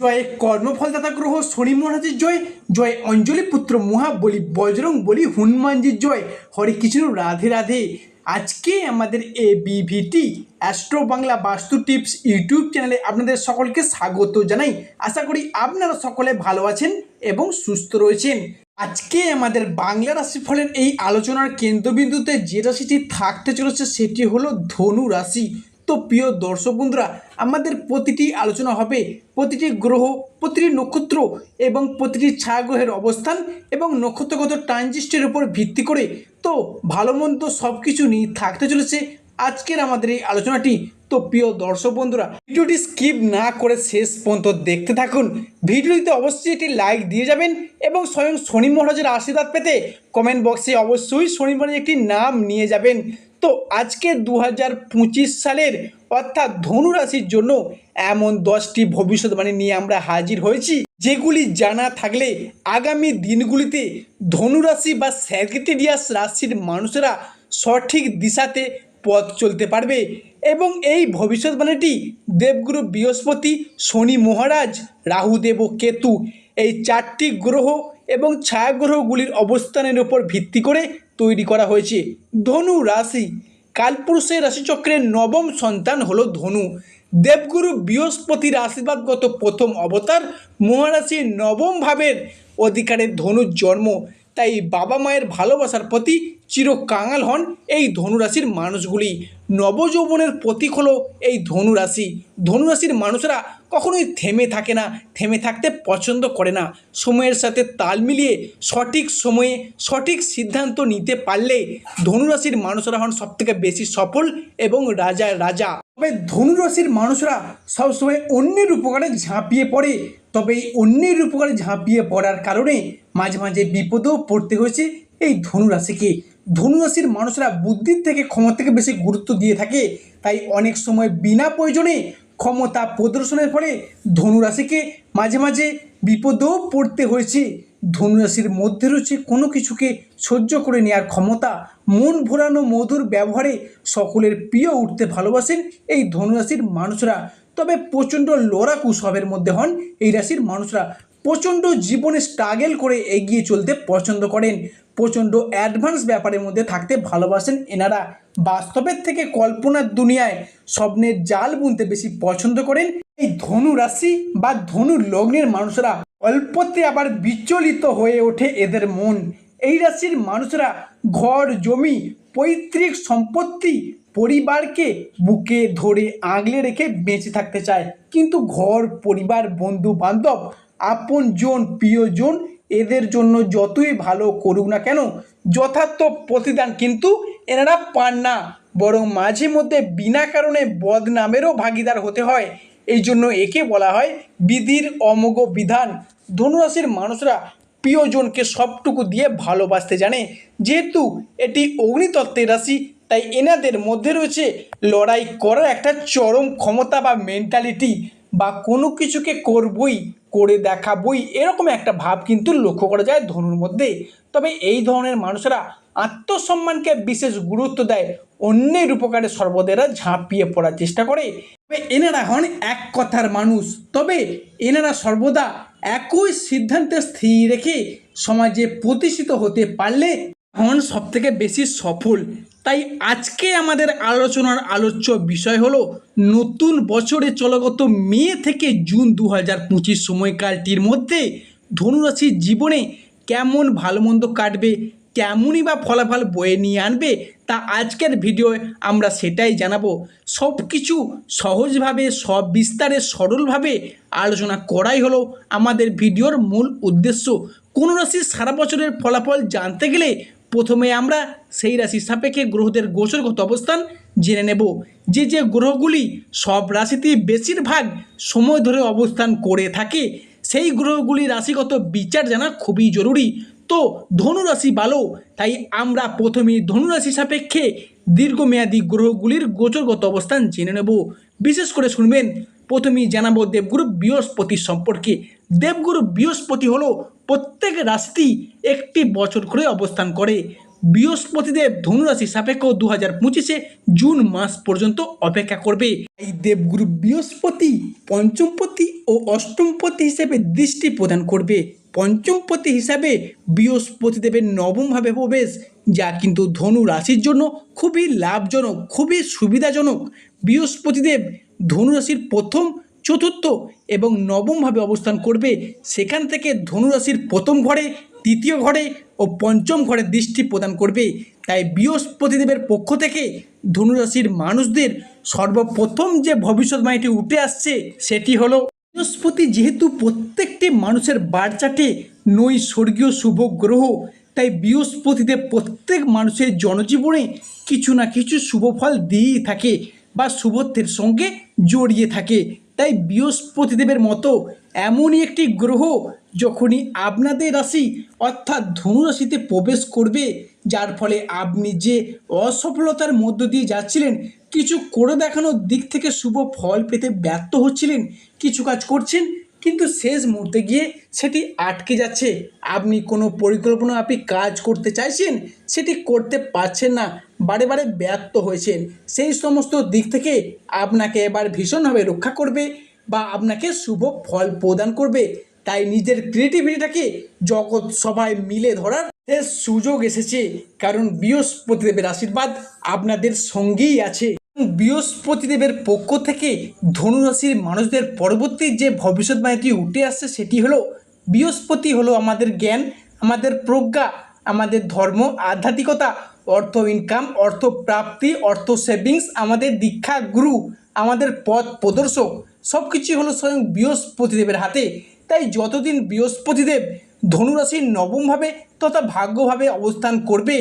জয় কর্মফলদাতা গ্রহ, শনি মহারাজের জয় জয় অঞ্জলি পুত্র মহাবলী বজরং বলি হনুমানজির জয়। হরে কৃষ্ণ, রাধে রাধে। আজকে আমাদের এ বিভিটি অ্যাস্ট্রো বাংলা বাস্তু টিপস ইউটিউব চ্যানেলে আপনাদের সকলকে স্বাগত জানাই। আশা করি আপনারা সকলে ভালো আছেন এবং সুস্থ রয়েছেন। আজকে আমাদের বাংলা রাশিফলের এই আলোচনার কেন্দ্রবিন্দুতে যে রাশিটি থাকতে চলেছে সেটি হলো ধনু রাশি। তো প্রিয় দর্শক বন্ধুরা, আমাদের প্রতিটি আলোচনা হবে প্রতিটি গ্রহ, প্রতিটি নক্ষত্র এবং প্রতিটি ছায়াগ্রহের অবস্থান এবং নক্ষত্রগত ট্রানজিস্টের উপর ভিত্তি করে। তো ভালো মন্দ সব কিছু নিয়ে থাকতে চলেছে আজকের আমাদের এই আলোচনাটি। তো প্রিয় দর্শক বন্ধুরা, ভিডিওটি স্কিপ না করে শেষ পর্যন্ত দেখতে থাকুন। ভিডিওটিতে অবশ্যই একটি লাইক দিয়ে যাবেন এবং স্বয়ং শনি মহারাজের আশীর্বাদ পেতে কমেন্ট বক্সে অবশ্যই শনি মহারাজের একটি নাম নিয়ে যাবেন। তো আজকে দু হাজার পঁচিশ সালের অর্থাৎ ধনু রাশির জন্য এমন দশটি ভবিষ্যৎবাণী নিয়ে আমরা হাজির হয়েছি, যেগুলি জানা থাকলে আগামী দিনগুলিতে ধনুরাশি বা স্যাগিটেরিয়াস রাশির মানুষেরা সঠিক দিশাতে পথ চলতে পারবে এবং এই ভবিষ্যৎবাণীটি দেবগুরু বৃহস্পতি শনি মহারাজ রাহুদেব ও কেতু এই চারটি গ্রহ এবং ছায়াগ্রহগুলির অবস্থানের উপর ভিত্তি করে তৈরি করা হয়েছে। ধনু রাশি, কালপুরুষের রাশিচক্রের নবম সন্তান হলো ধনু। দেবগুরু বৃহস্পতির আশীর্বাদগত প্রথম অবতার মহারাশির নবম ভাবের অধিকারের ধনুর জন্ম। তাই বাবা মায়ের ভালোবাসার প্রতি চিরকাঙাল হন এই ধনুরাশির মানুষগুলি। নবযৌবনের প্রতীক হল এই ধনুরাশি। ধনুরাশির মানুষরা কখনোই থেমে থাকে না, থেমে থাকতে পছন্দ করে না। সময়ের সাথে তাল মিলিয়ে সঠিক সময়ে সঠিক সিদ্ধান্ত নিতে পারলে ধনুরাশির মানুষরা হন সবথেকে বেশি সফল এবং রাজা রাজা। তবে ধনুরাশির মানুষরা সবসময় অন্যের উপকারে ঝাঁপিয়ে পড়ে। তবে এই অন্যের উপকারে ঝাঁপিয়ে পড়ার কারণে মাঝে মাঝে বিপদেও পড়তে হয়েছে এই ধনুরাশিকে। ধনুরাশির মানুষরা বুদ্ধির থেকে ক্ষমতাকে বেশি গুরুত্ব দিয়ে থাকে। তাই অনেক সময় বিনা প্রয়োজনে ক্ষমতা প্রদর্শনের ফলে ধনুরাশিকে মাঝে মাঝে বিপদেও পড়তে হয়েছে। ধনুরাশির মধ্যে রয়েছে কোনো কিছুকে সহ্য করে নেওয়ার ক্ষমতা, মন ভোলানো মধুর ব্যবহারে সকলের প্রিয় উঠতে ভালোবাসেন এই ধনুরাশির মানুষরা। তবে প্রচণ্ড লড়াকু স্বভাবের মধ্যে হন এই রাশির মানুষরা। প্রচণ্ড জীবনে স্ট্রাগেল করে এগিয়ে চলতে পছন্দ করেন। প্রচণ্ড অ্যাডভান্স ব্যাপারের মধ্যে থাকতে ভালোবাসেন এনারা। বাস্তবের থেকে কল্পনার দুনিয়ায় স্বপ্নের জাল বুনতে বেশি পছন্দ করেন এই ধনু রাশি বা ধনু লগ্নের মানুষরা। অল্পতে আবার বিচলিত হয়ে ওঠে এদের মন। এই রাশির মানুষরা ঘর, জমি, পৈতৃক সম্পত্তি, পরিবারকে বুকে ধরে আগলে রেখে বেঁচে থাকতে চায়। কিন্তু ঘর, পরিবার বন্ধু বান্ধব আপনজন প্রিয়জন এদের জন্য যতই ভালো করুক না কেন, যথার্থ প্রতিদান কিন্তু এনারা পান না। বরং মাঝে মধ্যে বিনা কারণে বদনামেরও ভাগিদার হতে হয়। এই জন্য একে বলা হয় বিধির অমোঘ বিধান। ধনুরাশির মানুষরা প্রিয়জনকে সবটুকু দিয়ে ভালোবাসতে জানে। যেহেতু এটি অগ্নিতত্ত্বের রাশি, তাই এনাদের মধ্যে রয়েছে লড়াই করার একটা চরম ক্ষমতা বা মেন্টালিটি বা কোনো কিছুকে করবই। করে দেখাবই, এরকম একটা ভাব কিন্তু লক্ষ্য করা যায় ধনুর মধ্যে তবে এই ধরনের মানুষেরা আত্মসম্মানকে বিশেষ গুরুত্ব দেয়, অন্যের উপকারে সর্বদেরা ঝাঁপিয়ে পড়ার চেষ্টা করে। তবে এনারা হন এক কথার মানুষ, তবে এনারা সর্বদা একই সিদ্ধান্তে স্থির রেখে সমাজে প্রতিষ্ঠিত হতে পারলে হন সব থেকে বেশি সফল। তাই আজকে আমাদের আলোচনার আলোচ্য বিষয় হলো, নতুন বছরে চলগত মে থেকে জুন দু হাজার পঁচিশ সময়কালটির মধ্যে ধনুরাশির জীবনে কেমন ভালো মন্দ কাটবে, কেমনই বা ফলাফল বয়ে নিয়ে আনবে, তা আজকের ভিডিওয় আমরা সেটাই জানাব। সব কিছু সহজভাবে সব বিস্তারে সরলভাবে আলোচনা করাই হলো আমাদের ভিডিওর মূল উদ্দেশ্য। কোন রাশির সারা বছরের ফলাফল জানতে গেলে প্রথমে আমরা সেই রাশির সাপেক্ষে গ্রহদের গোচরগত অবস্থান জেনে নেব। যে যে গ্রহগুলি সব রাশিতেই বেশিরভাগ সময় ধরে অবস্থান করে থাকে, সেই গ্রহগুলি রাশিগত বিচার জানা খুবই জরুরি। তো ধনুরাশি ভালো, তাই আমরা প্রথমে ধনুরাশি সাপেক্ষে দীর্ঘমেয়াদী গ্রহগুলির গোচরগত অবস্থান জেনে নেব। বিশেষ করে শুনবেন প্রথমেই জানাব দেবগুরু বৃহস্পতি সম্পর্কে। দেবগুরু বৃহস্পতি হলো প্রত্যেক রাশিতেই একটি বছর করে অবস্থান করে। বৃহস্পতিদেব ধনুরাশি সাপেক্ষ দু হাজার পঁচিশে জুন মাস পর্যন্ত অপেক্ষা করবে। এই দেবগুরু বৃহস্পতি পঞ্চমপতি ও অষ্টমপতি হিসেবে দৃষ্টি প্রদান করবে। পঞ্চমপতি হিসাবে বৃহস্পতি দেবের নবমভাবে প্রবেশ, যা কিন্তু ধনু রাশির জন্য খুবই লাভজনক, খুবই সুবিধাজনক। বৃহস্পতিদেব ধনু রাশির প্রথম, চতুর্থ এবং নবমভাবে অবস্থান করবে। সেখান থেকে ধনুরাশির প্রথম ঘরে, তৃতীয় ঘরে ও পঞ্চম ঘরে দৃষ্টি প্রদান করবে। তাই বৃহস্পতিদেবের পক্ষ থেকে ধনুরাশির মানুষদের সর্বপ্রথম যে ভবিষ্যৎবাণীটি উঠে আসছে, সেটি হলো বৃহস্পতি যেহেতু প্রত্যেকটি মানুষের বারচাটে নৈ স্বর্গীয় শুভ গ্রহ, তাই বৃহস্পতিদেব প্রত্যেক মানুষের জনজীবনে কিছু না কিছু শুভ ফল দিয়েই থাকে। বা শুভত্বের সঙ্গে জড়িয়ে থাকে। তাই বৃহস্পতিদেবের মতো এমনই একটি গ্রহ যখনই আপনাদের রাশি অর্থাৎ ধনুরাশিতে প্রবেশ করবে, যার ফলে আপনি যে অসফলতার মধ্য দিয়ে যাচ্ছিলেন, কিছু করে দেখানোর দিক থেকে শুভ ফল পেতে ব্যর্থ হচ্ছিলেন, কিছু কাজ করছেন কিন্তু শেষ মুহূর্তে গিয়ে সেটি আটকে যাচ্ছে। আপনি কোনো পরিকল্পনা, আপনি কাজ করতে চাইছেন, সেটি করতে পারছেন না, বারে বারে ব্যর্থ হয়েছেন। সেই সমস্ত দিক থেকে আপনাকে এবার ভীষণভাবে রক্ষা করবে বা আপনাকে শুভ ফল প্রদান করবে। তাই নিজের ক্রিয়েটিভিটিটাকে জগৎ সবাই মিলে ধরার সুযোগ এসেছে। কারণ বৃহস্পতিদেবের আশীর্বাদ আপনাদের সঙ্গেই আছে। বৃহস্পতিদেবের পক্ষ থেকে ধনুরাশির মানুষদের পরবর্তী যে ভবিষ্যৎবাণীটি উঠে আসছে, সেটি হলো বৃহস্পতি হলো আমাদের জ্ঞান, আমাদের প্রজ্ঞা, আমাদের ধর্ম, আধ্যাত্মিকতা, অর্থ ইনকাম অর্থ প্রাপ্তি, অর্থ সেভিংস আমাদের দীক্ষা গুরু, আমাদের পথ প্রদর্শক সব কিছুই হলো স্বয়ং বৃহস্পতিদেবের হাতে। তাই যতদিন বৃহস্পতিদেব ধনুরাশির নবমভাবে তথা ভাগ্যভাবে অবস্থান করবে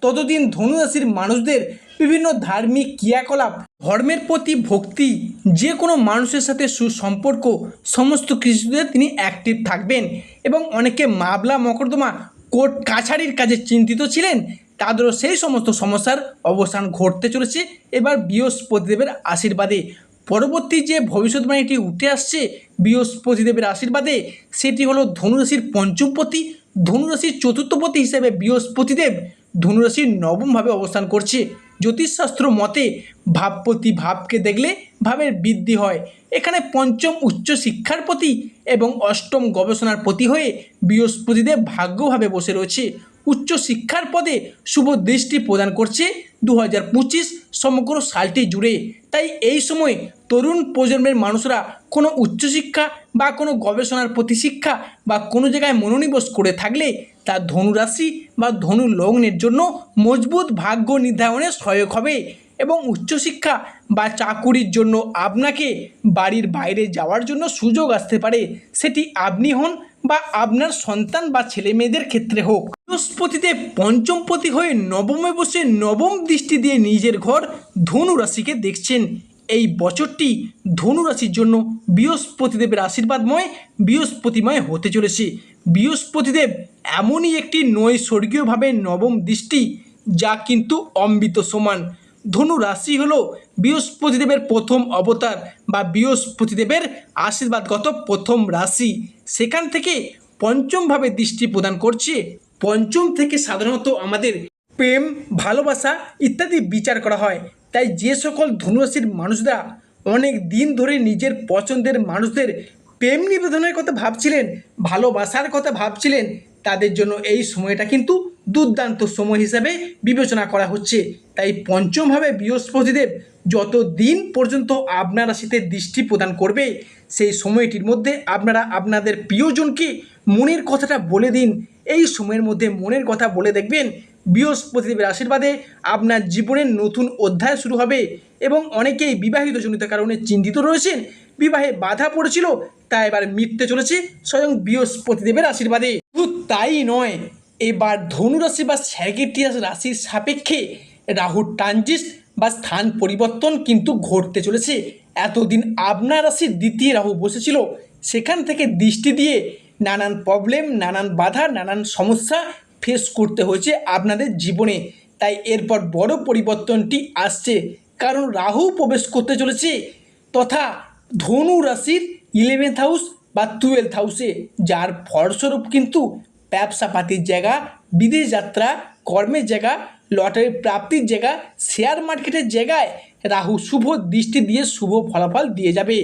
ততদিন ধনুরাশির মানুষদের বিভিন্ন ধার্মিক ক্রিয়াকলাপ, ধর্মের প্রতি ভক্তি, যে কোনো মানুষের সাথে সুসম্পর্ক, সমস্ত কিছুতে তিনি অ্যাক্টিভ থাকবেন এবং অনেকে মামলা, মকদ্দমা, কোর্ট কাছারির কাজে চিন্তিত ছিলেন। তাদেরও সেই সমস্ত সমস্যার অবসান ঘটতে চলেছে। এবার বৃহস্পতিদেবের আশীর্বাদে। পরবর্তী যে ভবিষ্যৎবাণীটি উঠে আসছে বৃহস্পতিদেবের আশীর্বাদে, সেটি হলো ধনুরাশির পঞ্চমপতি, ধনুরাশির চতুর্থপতি হিসেবে বৃহস্পতিদেব ধনুরাশির নবমভাবে অবস্থান করছে। জ্যোতিষশাস্ত্র মতে ভাব প্রতি ভাবকে দেখলে ভাবের বৃদ্ধি হয়। এখানে পঞ্চম উচ্চ শিক্ষার প্রতি এবং অষ্টম গবেষণার প্রতি হয়ে বৃহস্পতিদের ভাগ্যভাবে বসে রয়েছে। উচ্চ শিক্ষার পদে শুভ দৃষ্টি প্রদান করছে দু হাজার পঁচিশ সমগ্র সালটি জুড়ে। তাই এই সময় তরুণ প্রজন্মের মানুষরা কোনো উচ্চশিক্ষা বা কোনো গবেষণার প্রতি শিক্ষা বা কোনো জায়গায় মনোনিবেশ করে থাকলে তা ধনুরাশি বা ধনু লগ্নের জন্য মজবুত ভাগ্য নির্ধারণে সহায়ক হবে এবং উচ্চশিক্ষা বা চাকুরির জন্য আপনাকে বাড়ির বাইরে যাওয়ার জন্য সুযোগ আসতে পারে। সেটি আপনি হন বা আপনার সন্তান বা ছেলে মেয়েদের ক্ষেত্রে হোক, বৃহস্পতিতে পঞ্চমপতি হয়ে নবমে বসে নবম দৃষ্টি দিয়ে নিজের ঘর ধনু রাশিকে দেখছেন। এই বছরটি ধনু রাশির জন্য বৃহস্পতিদেবের আশীর্বাদময়, বৃহস্পতিময় হতে চলেছে। বৃহস্পতিদেব এমনই একটি নয় স্বর্গীয়ভাবে নবম দৃষ্টি, যা কিন্তু অমৃত সমান। ধনু রাশি হলো বৃহস্পতিদেবের প্রথম অবতার বা বৃহস্পতিদেবের আশীর্বাদগত প্রথম রাশি। সেখান থেকে পঞ্চমভাবে দৃষ্টি প্রদান করছে। পঞ্চম থেকে সাধারণত আমাদের প্রেম, ভালোবাসা ইত্যাদি বিচার করা হয়। তাই যে সকল ধনুরাশির মানুষরা অনেক দিন ধরে নিজের পছন্দের মানুষদের প্রেম নিবেদনের কথা ভাবছিলেন, ভালোবাসার কথা ভাবছিলেন তাদের জন্য এই সময়টা কিন্তু দুর্দান্ত সময় হিসাবে বিবেচনা করা হচ্ছে। তাই পঞ্চমভাবে বৃহস্পতিদেব যত দিন পর্যন্ত আপনার রাশিতে দৃষ্টি প্রদান করবে, সেই সময়টির মধ্যে আপনারা আপনাদের প্রিয়জনকে মনের কথাটা বলে দিন। এই সময়ের মধ্যে মনের কথা বলে দেখবেন বৃহস্পতিদেবের আশীর্বাদে আপনার জীবনের নতুন অধ্যায় শুরু হবে এবং অনেকেই বিবাহিত জনিত কারণে চিন্তিত রয়েছেন, বিবাহে বাধা পড়েছিল তা এবার মিটতে চলেছে স্বয়ং বৃহস্পতিদেবের আশীর্বাদে। শুধু তাই নয়, এবার ধনুরাশি বা স্যাগেটিয়াস রাশির সাপেক্ষে রাহুর ট্রানজিট বা স্থান পরিবর্তন কিন্তু ঘটতে চলেছে। এতদিন আপনার রাশির দ্বিতীয় রাহু বসেছিল, সেখান থেকে দৃষ্টি দিয়ে নানান প্রবলেম নানান বাধা, নানান সমস্যা ফেস করতে হয়েছে আপনাদের জীবনে। তাই এরপর বড় পরিবর্তনটি আসছে, কারণ রাহু প্রবেশ করতে চলেছে, তথা ধনু রাশির ইলেভেন্থ হাউস বা টুয়েলভ হাউসে যার ফলস্বরূপ কিন্তু ব্যবসা পাতির জায়গা, বিদেশ যাত্রা, কর্মের জায়গা, লটারি প্রাপ্তির জায়গা শেয়ার মার্কেটের জায়গায় রাহু শুভ দৃষ্টি দিয়ে শুভ ফলাফল দিয়ে যাবে।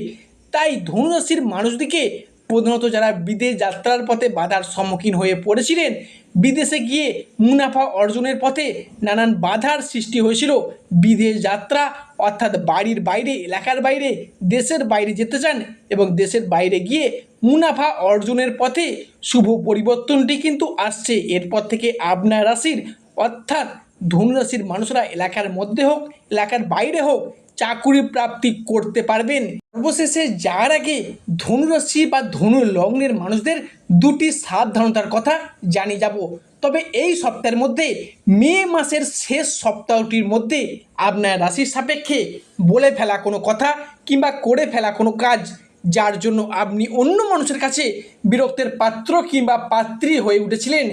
তাই ধনুরাশির মানুষদিকে প্রধানত যারা বিদেশ যাত্রার পথে বাধার সম্মুখীন হয়ে পড়েছিলেন, বিদেশে গিয়ে মুনাফা অর্জনের পথে নানান বাধার সৃষ্টি হয়েছিল। বিদেশ যাত্রা, অর্থাৎ বাড়ির বাইরে, এলাকার বাইরে, দেশের বাইরে যেতে চান এবং দেশের বাইরে গিয়ে মুনাফা অর্জনের পথে শুভ পরিবর্তনটি কিন্তু আসছে। এরপর থেকে আপনার রাশির, অর্থাৎ ধনুরাশির মানুষরা এলাকার মধ্যে হোক, এলাকার বাইরে হোক, চাকুরি প্রাপ্তি করতে পারবেন। অবশেষে যার আগে ধনুরাশি বা ধনু লগ্নের মানুষদের দুটি সাবধানতার কথা জানিয়ে যাব। তবে এই সপ্তাহের মধ্যে মে মাসের শেষ সপ্তাহটির মধ্যে আপনার রাশির সাপেক্ষে বলে ফেলা কোনো কথা কিংবা করে ফেলা কোনো কাজ, যার জন্য আপনি অন্য মানুষের কাছে বিরক্তের পাত্র কিংবা পাত্রী হয়ে উঠেছিলেন।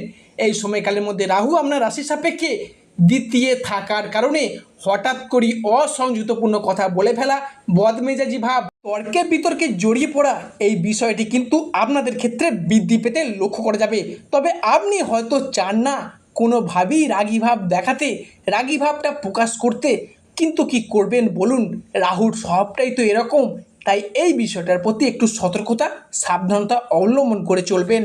এই সময়কালের মধ্যে রাহু আপনার রাশির সাপেক্ষে দ্বিতীয় থাকার কারণে হঠাৎ করে অসংযুতপূর্ণ কথা বলে ফেলা, বদমেজাজি ভাব, তর্কে বিতর্কে জড়িয়ে পড়া এই বিষয়টি কিন্তু আপনাদের ক্ষেত্রে বৃদ্ধি পেতে লক্ষ্য করা যাবে। তবে আপনি হয়তো চান না কোনোভাবেই রাগী ভাব দেখাতে, রাগী ভাবটা প্রকাশ করতে। কিন্তু কি করবেন বলুন, রাহুর স্বভাবটাই তো এরকম। তাই এই বিষয়টার প্রতি একটু সতর্কতা, সাবধানতা অবলম্বন করে চলবেন।